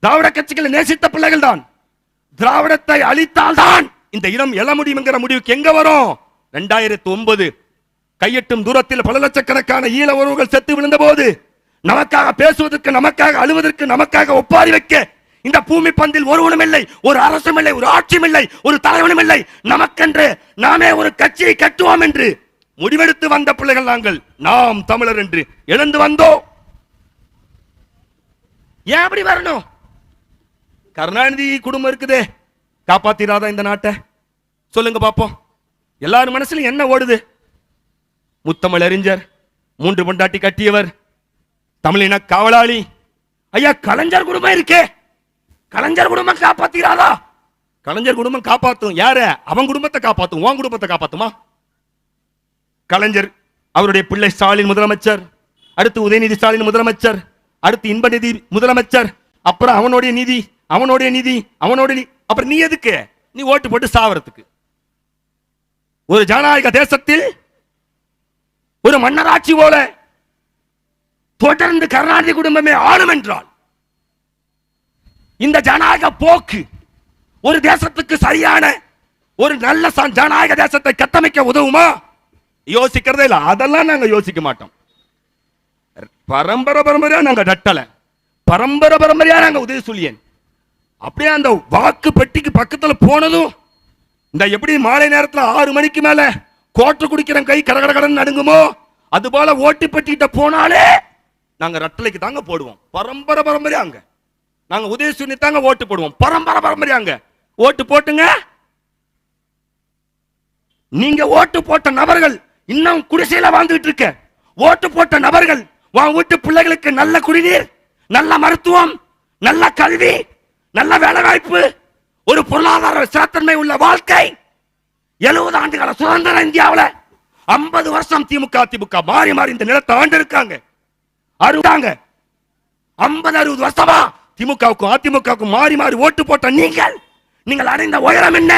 திராவிட கட்சிகளை நேசித்த பிள்ளைகள் தான் திராவிடத்தை அழித்தால்தான் இந்த இடம் எழ முடியும் முடிவுக்கு எங்க வரும்? ரெண்டாயிரத்தி ஒன்பது. கையெட்டும் தூரத்தில் பல லட்சக்கணக்கான ஈழ உறவுகள் செத்து விழுந்த போது நமக்காக பேசுவதற்கு நமக்காக அழுவதற்கு நமக்காக ஒப்பாரி வைக்க இந்த பூமி பந்தில் ஒருவனும் இல்லை ஒரு அரசும் இல்லை ஒரு ஆட்சியும் இல்லை ஒரு தலைவனும் இல்லை. நமக்கென்று நாமே ஒரு கட்சியை கட்டுவோம் என்று முடிவெடுத்து வந்த பிள்ளைகள் நாங்கள் நாம் தமிழர் என்று எழுந்து வந்தோம். ஏன் அப்படி வரணும்? கருணாநிதி குடும்பம் இருக்குதே. காப்பாத்திராதா இந்த நாட்டை? சொல்லுங்க பார்ப்போம் எல்லாரும் மனசுலையும் என்ன ஓடுது? முத்தமிழ் அறிஞர் மூன்று பொண்டாட்டி கட்டியவர் தமிழின காவலாளி. ஐயா கலைஞர் குடும்பம் இருக்கே. கலைஞர் குடும்பம் காப்பாத்திராதா? கலைஞர் குடும்பம் காப்பாத்தும். யார? அவன் குடும்பத்தை காப்பாத்தும். உன் குடும்பத்தை காப்பாத்துமா? கலைஞர் அவருடைய பிள்ளை ஸ்டாலின் முதலமைச்சர். அடுத்து உதயநிதி ஸ்டாலின் முதலமைச்சர். அடுத்து இன்பநிதி முதலமைச்சர். அப்புறம் அவனுடைய நிதி. அவனுடைய நிதி அவனோட அப்புறம் நீ எதுக்கு? நீ ஓட்டு போட்டு சாவறதுக்கு. ஒரு ஜனநாயக தேசத்தில் ஒரு மன்னராட்சி போல தொடர்ந்து கருணாநிதி குடும்பமே ஆளும் என்றால் இந்த ஜனநாயக போக்கு ஒரு தேசத்துக்கு சரியான ஒரு நல்ல ச- ஜனநாயக தேசத்தை கட்டமைக்க உதவுமா? யோசிக்கிறதே இல்ல. அதெல்லாம் நாங்க யோசிக்க மாட்டோம். பரம்பரை பரம்பரையா நாங்க டட்டலை பரம்பரை பரம்பரையா நாங்க உதவி சொல்லியேன். அப்படியே அந்த வாக்கு பெட்டிக்கு பக்கத்தில் போனதும் இந்த எப்படி மாலை நேரத்தில் ஆறு மணிக்கு மேலே கோட்டை குடிக்கிற கை கடகடகடன் நடுங்குமோ அது போல ஓட்டு பெட்டிக்கிட்ட போனாலே நாங்கள் ரட்டளைக்கு தாங்க போடுவோம். பரம்பரை பரம்பரையா அங்க. நாங்கள் உதயசூனி தாங்க ஓட்டு போடுவோம். பரம்பரை பரம்பரையா அங்க. ஓட்டு போட்டுங்க. நீங்க ஓட்டு போட்ட நபர்கள் இன்னும் குடிசையில வாழ்ந்துட்டு இருக்க. ஓட்டு போட்ட நபர்கள் உன் வீட்டு பிள்ளைகளுக்கு நல்ல குடிநீர் நல்ல மருத்துவம் நல்ல கல்வி நல்ல வேலை வாய்ப்பு ஒரு பொருளாதார சிறத்தன்மை உள்ள வாழ்க்கை. எழுபது ஆண்டுகால சுதந்திர இந்தியாவில் ஐம்பது வருஷம் திமுக திமுக மாறி மாறி இந்த நிலத்தை ஆண்டு இருக்காங்க அறுபதாங்க. ஐம்பது அறுபது வருஷமா திமுகவுக்கும் அதிமுகவுக்கும் மாறி மாறி ஓட்டு போட்ட நீங்கள் நீங்கள் அடைந்த உயரம் என்ன?